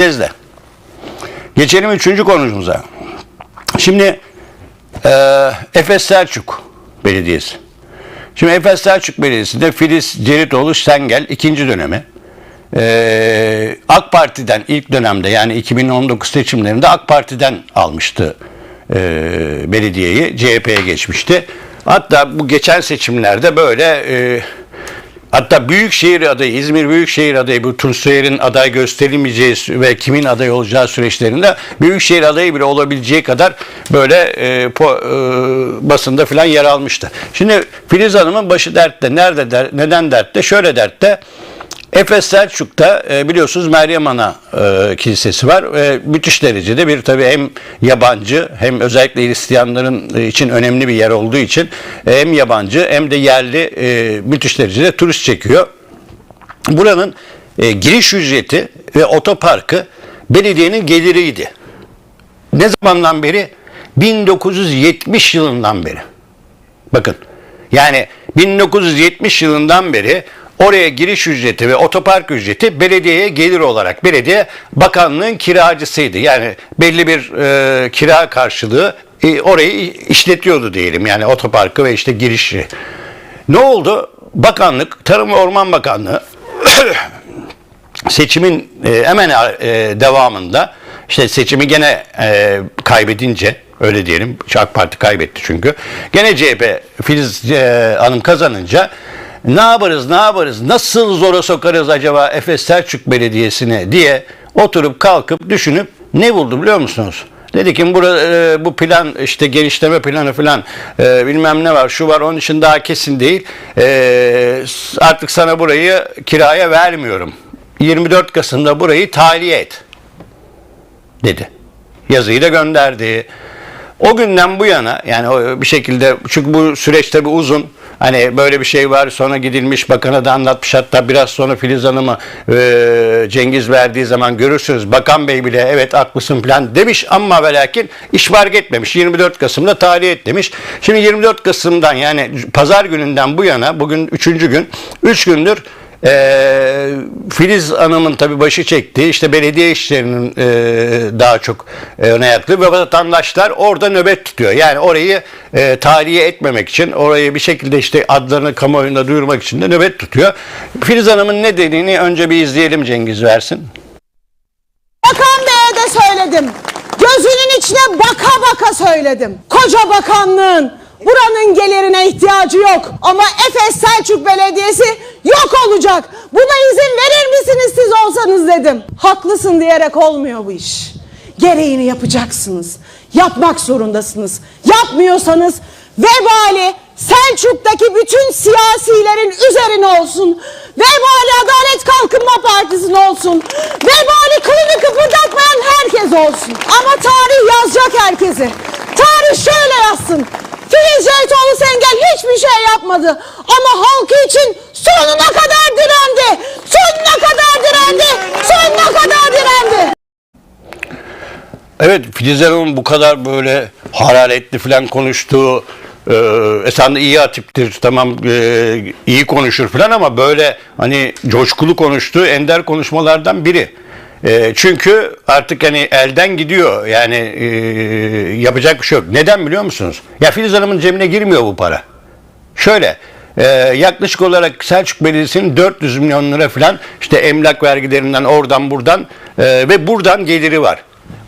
de. Geçelim üçüncü konumuza. Şimdi e, Efes Selçuk Belediyesi. Şimdi Efes Selçuk Belediyesi'nde Filiz Ceritoğlu Sengel ikinci dönemi. E, AK Parti'den ilk dönemde yani 2019 seçimlerinde AK Parti'den almıştı e, belediyeyi. CHP'ye geçmişti. Hatta bu geçen seçimlerde böyle e, Hatta Büyükşehir adayı, İzmir Büyükşehir adayı bu Tunçsoyer'in aday gösterilmeyeceği ve kimin aday olacağı süreçlerinde Büyükşehir adayı bile olabileceği kadar böyle e, po, e, basında falan yer almıştı. Şimdi Filiz Hanım'ın başı dertte. Nerede der, neden dertte? Şöyle dertte. Efes Selçuk'ta e, biliyorsunuz Meryem Ana e, Kilisesi var ve müthiş derecede bir tabii hem yabancı hem özellikle Hristiyanların e, için önemli bir yer olduğu için e, hem yabancı hem de yerli e, müthiş derecede turist çekiyor. Buranın e, giriş ücreti ve otoparkı belediyenin geliriydi. Ne zamandan beri? 1970 yılından beri. Bakın yani 1970 yılından beri oraya giriş ücreti ve otopark ücreti belediyeye gelir olarak belediye bakanlığın kiracısıydı. Yani belli bir e, kira karşılığı e, orayı işletiyordu diyelim yani otoparkı ve işte girişi. Ne oldu? Bakanlık, Tarım ve Orman Bakanlığı seçimin e, hemen e, devamında işte seçimi gene e, kaybedince öyle diyelim AK Parti kaybetti çünkü gene CHP Filiz e, Hanım kazanınca ne yaparız ne yaparız nasıl zora sokarız acaba Efes Selçuk Belediyesi'ne diye oturup kalkıp düşünüp ne buldu biliyor musunuz? Dedi ki e, bu plan işte genişleme planı falan e, bilmem ne var şu var onun için daha kesin değil. E, artık sana burayı kiraya vermiyorum. 24 Kasım'da burayı tahliye et dedi. Yazıyı da gönderdi. O günden bu yana yani bir şekilde çünkü bu süreç tabi uzun. Hani böyle bir şey var sonra gidilmiş bakana da anlatmış hatta biraz sonra Filiz Hanım'ı e, Cengiz verdiği zaman görürsünüz bakan bey bile evet haklısın falan demiş ama ve lakin iş fark etmemiş 24 Kasım'da tahliye et demiş. Şimdi 24 Kasım'dan yani pazar gününden bu yana bugün 3. gün 3 gündür e, Filiz Hanım'ın tabi başı çektiği işte belediye işlerinin e, daha çok e, öne yaktığı ve vatandaşlar orada nöbet tutuyor. Yani orayı e, tahliye etmemek için orayı bir şekilde işte adlarını kamuoyunda duyurmak için de nöbet tutuyor. Filiz Hanım'ın ne dediğini önce bir izleyelim Cengiz versin. Bakan Bey'e de söyledim. Gözünün içine baka baka söyledim. Koca bakanlığın buranın gelirine ihtiyacı yok. Ama Efes Selçuk Belediyesi yok olacak. Buna izin verir misiniz siz olsanız dedim. Haklısın diyerek olmuyor bu iş. Gereğini yapacaksınız. Yapmak zorundasınız. Yapmıyorsanız vebali Selçuk'taki bütün siyasilerin üzerine olsun. Vebali Adalet Kalkınma Partisi'nin olsun. Vebali kılını kıpırdatmayan herkes olsun. Ama tarih yazacak herkesi. Tarih şöyle yazsın. Filiz Ceytoğlu Sengel hiçbir şey yapmadı. Ama halkı için sonuna kadar direndi. Sonuna kadar direndi. Sonuna kadar direndi. Evet Filiz Hanım'ın bu kadar böyle hararetli falan konuştuğu e, esasında iyi hatiptir tamam e, iyi konuşur falan ama böyle hani coşkulu konuştuğu ender konuşmalardan biri. E, çünkü artık hani elden gidiyor yani e, yapacak bir şey yok. Neden biliyor musunuz? Ya Filiz Hanım'ın cebine girmiyor bu para. Şöyle e, yaklaşık olarak Selçuk Belediyesi'nin 400 milyon lira falan işte emlak vergilerinden oradan buradan e, ve buradan geliri var.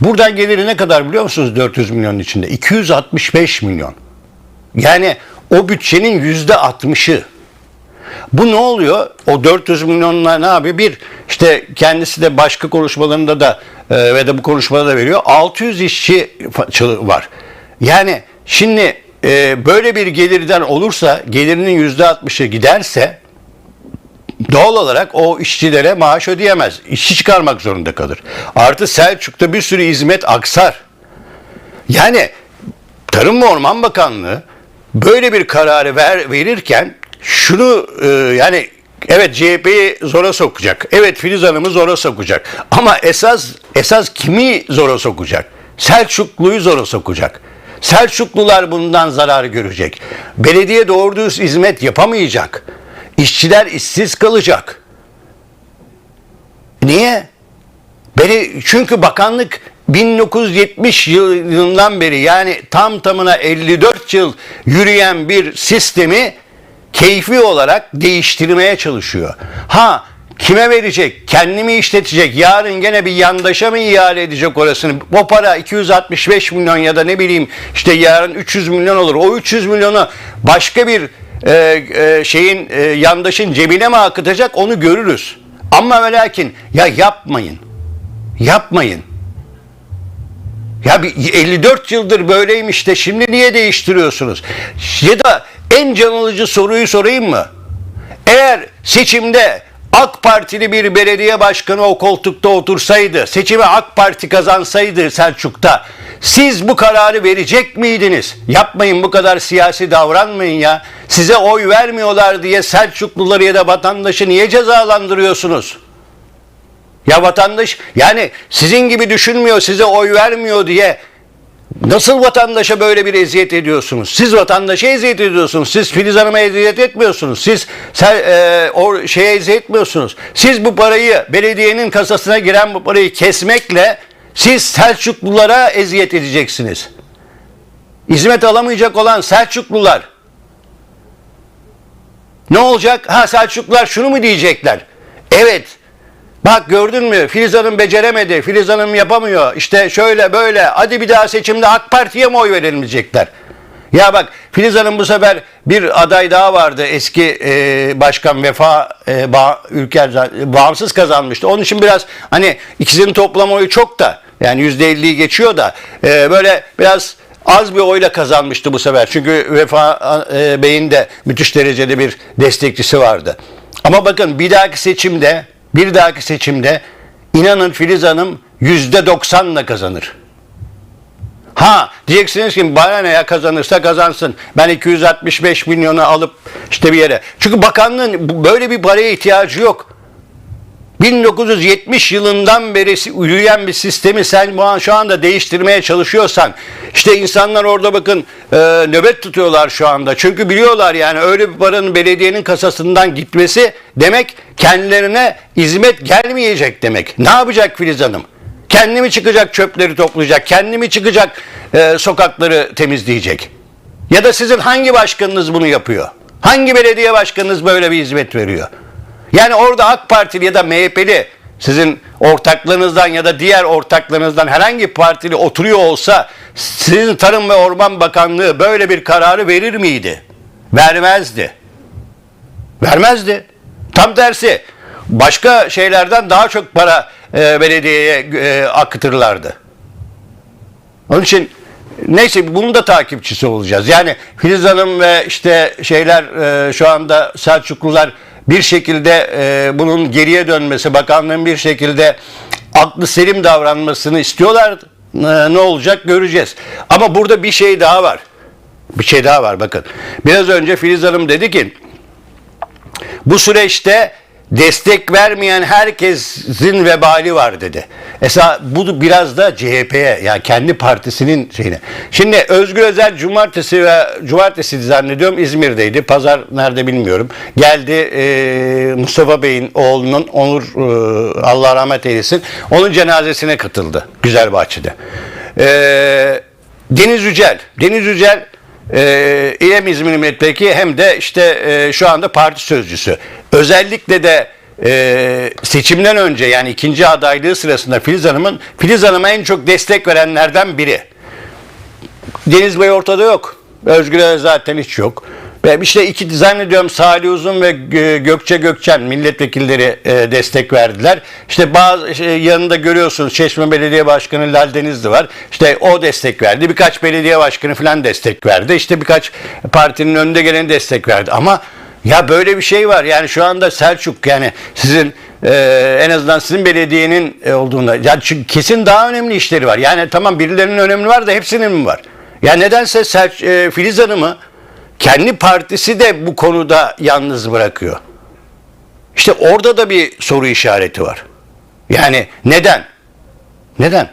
Buradan geliri ne kadar biliyor musunuz 400 milyonun içinde? 265 milyon. Yani o bütçenin yüzde 60'ı. Bu ne oluyor? O 400 milyonla ne yapıyor? Bir, işte kendisi de başka konuşmalarında da e, ve de bu konuşmada da veriyor. 600 işçi var. Yani şimdi e, böyle bir gelirden olursa, gelirinin yüzde 60'ı giderse doğal olarak o işçilere maaş ödeyemez. İşçi çıkarmak zorunda kalır. Artı Selçuk'ta bir sürü hizmet aksar. Yani Tarım ve Orman Bakanlığı böyle bir kararı ver, verirken şunu e, yani evet CHP'yi zora sokacak. Evet Filiz Hanım'ı zora sokacak. Ama esas esas kimi zora sokacak? Selçuklu'yu zora sokacak. Selçuklular bundan zarar görecek. Belediye doğru dürüst hizmet yapamayacak. İşçiler işsiz kalacak. Niye? Beni çünkü bakanlık 1970 yılından beri yani tam tamına 54 yıl yürüyen bir sistemi keyfi olarak değiştirmeye çalışıyor. Ha kime verecek? Kendimi işletecek. Yarın gene bir yandaşa mı ihale edecek orasını? O para 265 milyon ya da ne bileyim işte yarın 300 milyon olur. O 300 milyonu başka bir e, e, şeyin e, yandaşın cebine mi akıtacak onu görürüz. Ama ve lakin ya yapmayın. Yapmayın. Ya bir 54 yıldır böyleymiş de şimdi niye değiştiriyorsunuz? Ya da en can alıcı soruyu sorayım mı? Eğer seçimde AK Partili bir belediye başkanı o koltukta otursaydı, seçimi AK Parti kazansaydı Selçuk'ta, siz bu kararı verecek miydiniz? Yapmayın bu kadar siyasi davranmayın ya. Size oy vermiyorlar diye Selçukluları ya da vatandaşı niye cezalandırıyorsunuz? Ya vatandaş yani sizin gibi düşünmüyor, size oy vermiyor diye nasıl vatandaşa böyle bir eziyet ediyorsunuz? Siz vatandaşa eziyet ediyorsunuz. Siz Filiz Hanım'a eziyet etmiyorsunuz. Siz e, o şeye eziyet etmiyorsunuz. Siz bu parayı belediyenin kasasına giren bu parayı kesmekle siz Selçuklulara eziyet edeceksiniz. Hizmet alamayacak olan Selçuklular ne olacak? Ha Selçuklular şunu mu diyecekler? Evet. Bak gördün mü Filiz Hanım beceremedi, Filiz Hanım yapamıyor. İşte şöyle böyle hadi bir daha seçimde AK Parti'ye mi oy verelim diyecekler. Ya bak Filiz Hanım bu sefer bir aday daha vardı eski e, başkan Vefa e, Bağ, Ülker bağımsız kazanmıştı. Onun için biraz hani ikisinin toplam oyu çok da yani %50'yi geçiyor da e, böyle biraz az bir oyla kazanmıştı bu sefer. Çünkü Vefa e, Bey'in de müthiş derecede bir destekçisi vardı. Ama bakın bir dahaki seçimde bir dahaki seçimde inanın Filiz Hanım %90'la kazanır. Ha diyeceksiniz ki bana ne ya kazanırsa kazansın. Ben 265 milyonu alıp işte bir yere. Çünkü bakanlığın böyle bir paraya ihtiyacı yok. 1970 yılından beri yürüyen bir sistemi sen şu anda değiştirmeye çalışıyorsan işte insanlar orada bakın e, nöbet tutuyorlar şu anda. Çünkü biliyorlar yani öyle bir paranın belediyenin kasasından gitmesi demek kendilerine hizmet gelmeyecek demek. Ne yapacak Filiz Hanım? Kendi mi çıkacak çöpleri toplayacak? Kendi mi çıkacak e, sokakları temizleyecek? Ya da sizin hangi başkanınız bunu yapıyor? Hangi belediye başkanınız böyle bir hizmet veriyor? Yani orada AK Partili ya da MHP'li sizin ortaklarınızdan ya da diğer ortaklarınızdan herhangi partili oturuyor olsa sizin Tarım ve Orman Bakanlığı böyle bir kararı verir miydi? Vermezdi. Vermezdi. Tam tersi başka şeylerden daha çok para e, belediyeye e, akıtırlardı. Onun için neyse bunun da takipçisi olacağız. Yani Filiz Hanım ve işte şeyler e, şu anda Selçuklular bir şekilde e, bunun geriye dönmesi, bakanlığın bir şekilde aklı selim davranmasını istiyorlar. E, ne olacak göreceğiz. Ama burada bir şey daha var. Bir şey daha var bakın. Biraz önce Filiz Hanım dedi ki bu süreçte destek vermeyen herkesin vebali var dedi. Esa bu biraz da CHP'ye yani kendi partisinin şeyine. Şimdi Özgür Özel cumartesi ve cumartesi zannediyorum İzmir'deydi. Pazar nerede bilmiyorum. Geldi e, Mustafa Bey'in oğlunun Onur e, Allah rahmet eylesin. Onun cenazesine katıldı Güzelbahçe'de. E, Deniz Yücel. Deniz Yücel e, hem İzmir Milletvekili hem de işte e, şu anda parti sözcüsü. Özellikle de e, seçimden önce yani ikinci adaylığı sırasında Filiz Hanım'ın Filiz Hanım'a en çok destek verenlerden biri. Deniz Bey ortada yok. Özgür zaten hiç yok. Ve işte iki zannediyorum Salih Uzun ve Gö- Gökçe Gökçen milletvekilleri e, destek verdiler. İşte bazı şey, yanında görüyorsunuz Çeşme Belediye Başkanı Lal Denizli var. İşte o destek verdi. Birkaç belediye başkanı falan destek verdi. İşte birkaç partinin önde geleni destek verdi. Ama ya böyle bir şey var. Yani şu anda Selçuk yani sizin e, en azından sizin belediyenin e, olduğunda yani çünkü kesin daha önemli işleri var. Yani tamam birilerinin önemli var da hepsinin mi var? Ya nedense Sel, e, Filiz Hanım'ı kendi partisi de bu konuda yalnız bırakıyor. İşte orada da bir soru işareti var. Yani neden? Neden?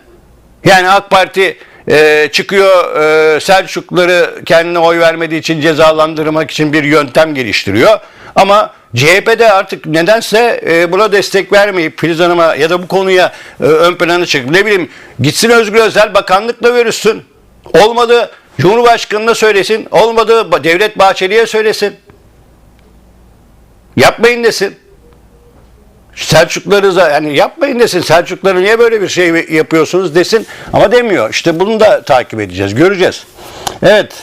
Yani AK Parti e, çıkıyor e, Selçukluları kendine oy vermediği için cezalandırmak için bir yöntem geliştiriyor. Ama CHP'de artık nedense e, buna destek vermeyip Filiz Hanım'a ya da bu konuya e, ön plana çıkıp ne bileyim gitsin Özgür Özel bakanlıkla görüşsün. Olmadı Cumhurbaşkanı'na söylesin. Olmadı Devlet Bahçeli'ye söylesin. Yapmayın desin. Selçukları yani yapmayın desin. Selçukları niye böyle bir şey yapıyorsunuz desin. Ama demiyor. İşte bunu da takip edeceğiz. Göreceğiz. Evet.